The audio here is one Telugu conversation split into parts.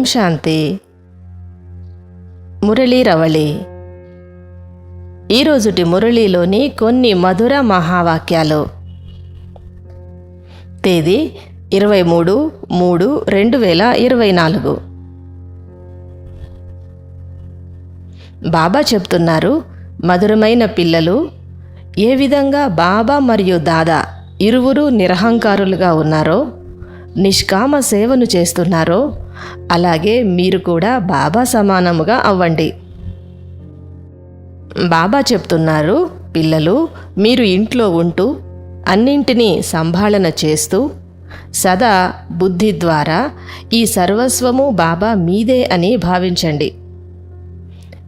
ఓం శాంతి. మురళీ రవళి. ఈరోజుటి మురళీలోని కొన్ని మధుర మహావాక్యాలు. తేదీ ఇరవై మూడు మూడు రెండు వేల ఇరవై నాలుగు. బాబా చెప్తున్నారు మధురమైన పిల్లలు ఏ విధంగా బాబా మరియు దాదా ఇరువురు నిరహంకారులుగా ఉన్నారో నిష్కామ సేవను చేస్తున్నారో అలాగే మీరు కూడా బాబా సమానముగా అవ్వండి. బాబా చెప్తున్నారు పిల్లలు మీరు ఇంట్లో ఉంటూ అన్నింటినీ సంభాళన చేస్తూ సదా బుద్ధి ద్వారా ఈ సర్వస్వము బాబా మీదే అని భావించండి.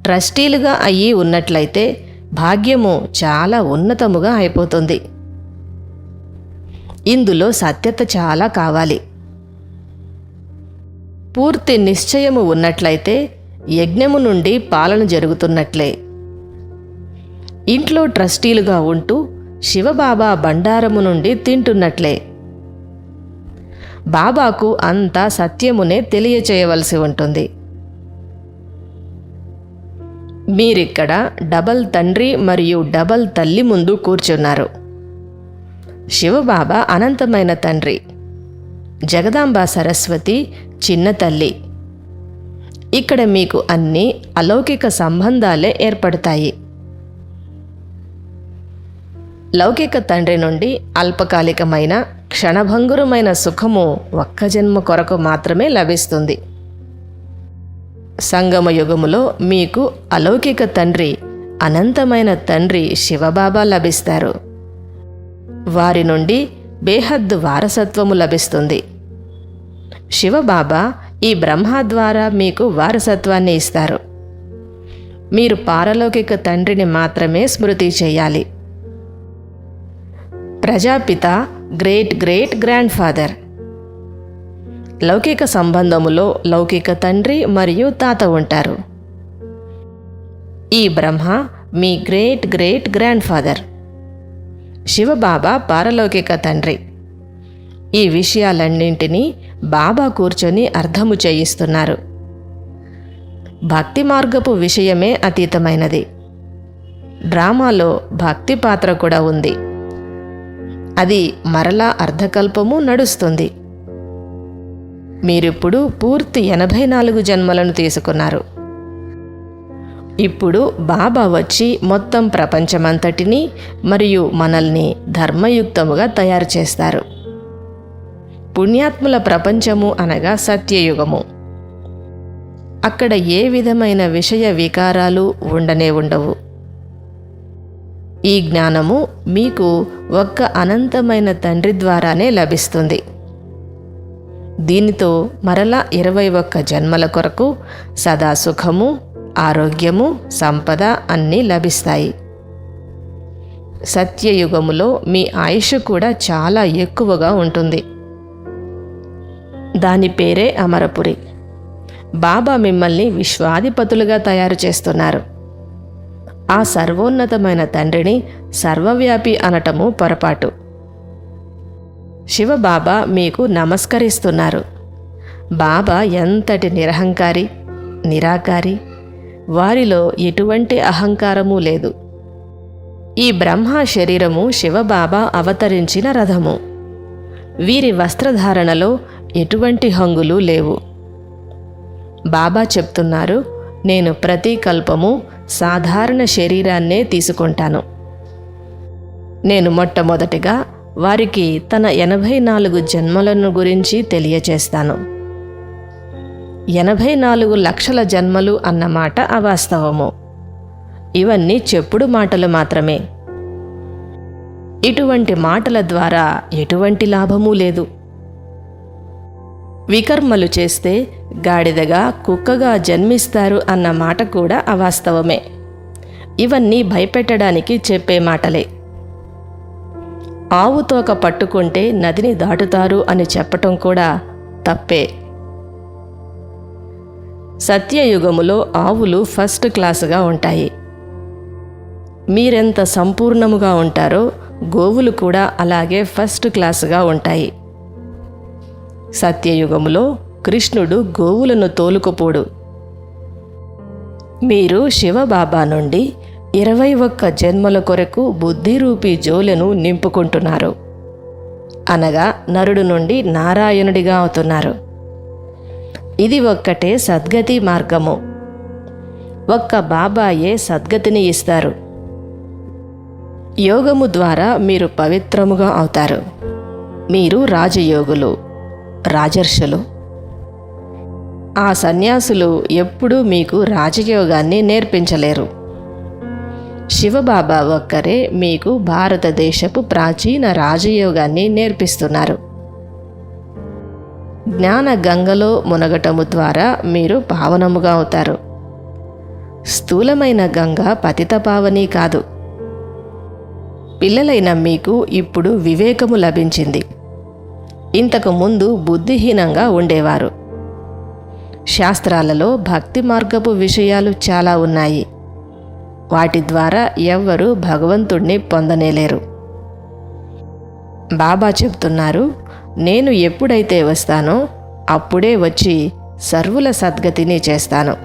ట్రస్టీలుగా అయ్యి ఉన్నట్లయితే భాగ్యము చాలా ఉన్నతముగా అయిపోతుంది. ఇందులో సత్యత చాలా కావాలి. పూర్తి నిశ్చయము ఉన్నట్లయితే యజ్ఞము నుండి పాలన జరుగుతున్నట్లే. ఇంట్లో ట్రస్టీలుగా ఉంటూ శివబాబా బండారము నుండి తింటున్నట్లే. బాబాకు అంతా సత్యమునే తెలియచేయవలసి ఉంటుంది. మీరిక్కడ డబల్ తండ్రి మరియు డబల్ తల్లి ముందు కూర్చున్నారు. శివబాబా అనంతమైన తండ్రి. జగదాంబ సరస్వతి చిన్న తల్లి. ఇక్కడ మీకు అన్ని అలౌకిక సంబంధాలే ఏర్పడతాయి. లౌకిక తండ్రి నుండి అల్పకాలికమైన క్షణభంగురమైన సుఖము ఒక్క జన్మ కొరకు మాత్రమే లభిస్తుంది. సంగమ యుగములో మీకు అలౌకిక తండ్రి అనంతమైన తండ్రి శివబాబా లభిస్తారు. వారి నుండి బేహద్దు వారసత్వము లభిస్తుంది. శివబాబా ఈ బ్రహ్మ ద్వారా మీకు వారసత్వాన్ని ఇస్తారు. మీరు పారలౌకిక తండ్రిని మాత్రమే స్మృతి చేయాలి. Prajapita great great grand father లౌకిక సంబంధములో లౌకిక తండ్రి మరియు తాత ఉంటారు. ఈ బ్రహ్మ మీ great great grand father Shivbaba పారలౌకిక తండ్రి. ఈ విషయాలన్నింటినీ బాబా కూర్చొని అర్థము చేయిస్తున్నారు. భక్తి మార్గపు విషయమే అతీతమైనది. డ్రామాలో భక్తి పాత్ర కూడా ఉంది. అది మరలా అర్ధకల్పము నడుస్తుంది. మీరిప్పుడు పూర్తి ఎనభై నాలుగు జన్మలను తీసుకున్నారు. ఇప్పుడు బాబా వచ్చి మొత్తం ప్రపంచమంతటినీ మరియు మనల్ని ధర్మయుక్తముగా తయారు చేస్తారు. పుణ్యాత్ముల ప్రపంచము అనగా సత్యయుగము. అక్కడ ఏ విధమైన విషయ వికారాలు ఉండనే ఉండవు. ఈ జ్ఞానము మీకు ఒక్క అనంతమైన తండ్రి ద్వారానే లభిస్తుంది. దీనితో మరలా ఇరవై ఒక్క జన్మల కొరకు సదా సుఖము ఆరోగ్యము సంపద అన్నీ లభిస్తాయి. సత్యయుగములో మీ ఆయుష్ కూడా చాలా ఎక్కువగా ఉంటుంది. దాని పేరే అమరపురి. బాబా మిమ్మల్ని విశ్వాధిపతులుగా తయారు చేస్తున్నారు. ఆ సర్వోన్నతమైన తండ్రిని సర్వవ్యాపి అనటము పొరపాటు. శివబాబా మీకు నమస్కరిస్తున్నారు. బాబా ఎంతటి నిరహంకారి నిరాకారి వారిలో ఎటువంటి అహంకారము లేదు. ఈ బ్రహ్మ శరీరము శివబాబా అవతరించిన రథము. వీరి వస్త్రధారణలో ఎటువంటి హంగులు లేవు. బాబా చెప్తున్నారు నేను ప్రతి కల్పము సాధారణ శరీరాన్నే తీసుకుంటాను. నేను మొట్టమొదటిగా వారికి తన ఎనభై నాలుగు జన్మలను గురించి తెలియచేస్తాను. ఎనభై నాలుగు లక్షల జన్మలు అన్నమాట అవాస్తవము. ఇవన్నీ చెప్పుడు మాటలు మాత్రమే. ఇటువంటి మాటల ద్వారా ఎటువంటి లాభమూ లేదు. వికర్మలు చేస్తే గాడిదగా కుక్కగా జన్మిస్తారు అన్న మాట కూడా అవాస్తవమే. ఇవన్నీ భయపెట్టడానికి చెప్పే మాటలే. ఆవు తోక పట్టుకుంటే నదిని దాటుతారు అని చెప్పటం కూడా తప్పే. సత్యయుగములో ఆవులు ఫస్ట్ క్లాసుగా ఉంటాయి. మీరెంత సంపూర్ణముగా ఉంటారో గోవులు కూడా అలాగే ఫస్ట్ క్లాసుగా ఉంటాయి. సత్యయుగములో కృష్ణుడు గోవులను తోలుకుపోడు. మీరు శివబాబా నుండి ఇరవై ఒక్క జన్మల కొరకు బుద్ధిరూపి జోలెను నింపుకుంటున్నారు. అనగా నరుడు నుండి నారాయణుడిగా అవుతున్నారు. ఇది ఒక్కటే సద్గతి మార్గము. ఒక్క బాబాయే సద్గతిని ఇస్తారు. యోగము ద్వారా మీరు పవిత్రముగా అవుతారు. మీరు రాజయోగులు. రాజర్షులు. ఆ సన్యాసులు ఎప్పుడూ మీకు రాజయోగాన్ని నేర్పించలేరు. శివబాబా ఒక్కరే మీకు భారతదేశపు ప్రాచీన రాజయోగాన్ని నేర్పిస్తున్నారు. జ్ఞాన గంగలో మునగటము ద్వారా మీరు పావనముగా అవుతారు. స్థూలమైన గంగ పతిత పావని కాదు. పిల్లలైన మీకు ఇప్పుడు వివేకము లభించింది. ఇంతకు ముందు బుద్ధిహీనంగా ఉండేవారు. శాస్త్రాలలో భక్తి మార్గపు విషయాలు చాలా ఉన్నాయి. వాటి ద్వారా ఎవ్వరూ భగవంతుణ్ణి పొందనేలేరు. బాబా చెప్తున్నారు నేను ఎప్పుడైతే వస్తానో అప్పుడే వచ్చి సర్వుల సద్గతిని చేస్తాను.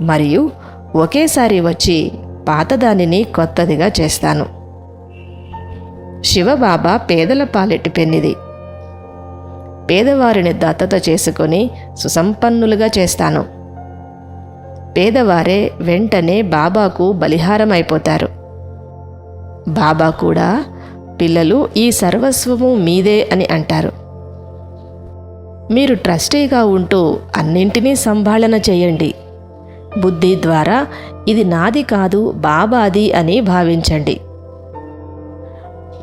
మరియు ఒకేసారి వచ్చి పాతదానిని కొత్తదిగా చేస్తాను. శివబాబా పేదల పాలెట్టి పెన్నిది. పేదవారిని దత్తత చేసుకొని సుసంపన్నులుగా చేస్తాను. పేదవారే వెంటనే బాబాకు బలిహారం అయిపోతారు బాబా కూడా పిల్లలు ఈ సర్వస్వము మీదే అని అంటారు. మీరు ట్రస్టీగా ఉంటూ అన్నింటినీ సంభాళన చేయండి. బుద్ధి ద్వారా ఇది నాది కాదు బాబాది అని భావించండి.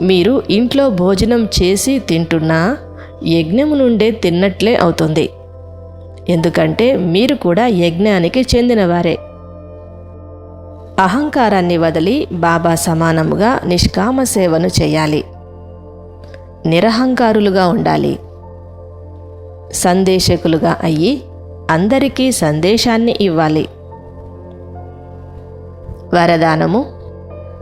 మీరు ఇంట్లో భోజనం చేసి తింటున్నా యజ్ఞము నుండే తిన్నట్లే అవుతుంది. ఎందుకంటే మీరు కూడా యజ్ఞానికి చెందినవారే. అహంకారాన్ని వదిలి బాబా సమానముగా నిష్కామ సేవను చేయాలి. నిరహంకారులుగా ఉండాలి. సందేశకులుగా అయ్యి అందరికీ సందేశాన్ని ఇవ్వాలి. వరదానము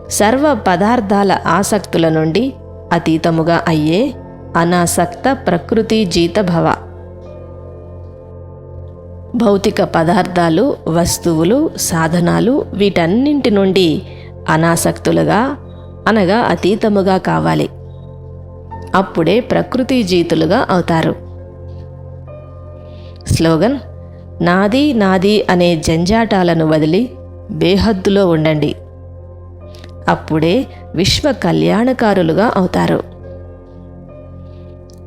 సర్వ పదార్థాల ఆసక్తుల నుండి అతీతముగా అయ్యే అనాసక్త ప్రకృతి జీతభవ. భౌతిక పదార్థాలు వస్తువులు సాధనాలు వీటన్నింటి నుండి అనాసక్తులుగా అనగా అతీతముగా కావాలి. అప్పుడే ప్రకృతి జీతులుగా అవుతారు. స్లోగన్ నాది నాది అనే జంజాటాలను వదిలి బేహద్దులో ఉండండి. అప్పుడే విశ్వ కళ్యాణకారులుగా అవుతారు.